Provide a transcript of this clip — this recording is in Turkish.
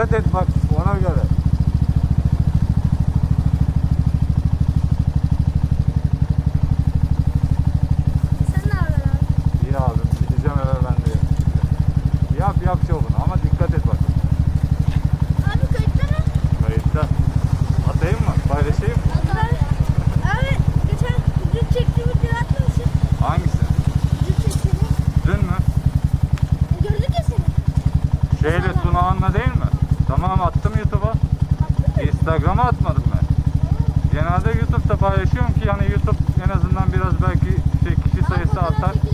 dikkat et bak ona göre. Sen ne haber abi? İyi abi gideceğim eve ben de. Yap yap şovunu ama dikkat et bak. Abi kayıtta mı? Kayıtta. Atayım mı? Paylaşayım mı? Abi, abi geçen dün çektiğim videoyu atmamışsın. Hangisi? Dün çektiğimi. Dün mü? E, gördük ya seni. Şeyle Tunağan'la değil mi? Tamam attım YouTube'a. Instagram'a atmadım ben. Genelde YouTube'da paylaşıyorum ki yani YouTube en azından biraz belki şey kişi sayısı artar.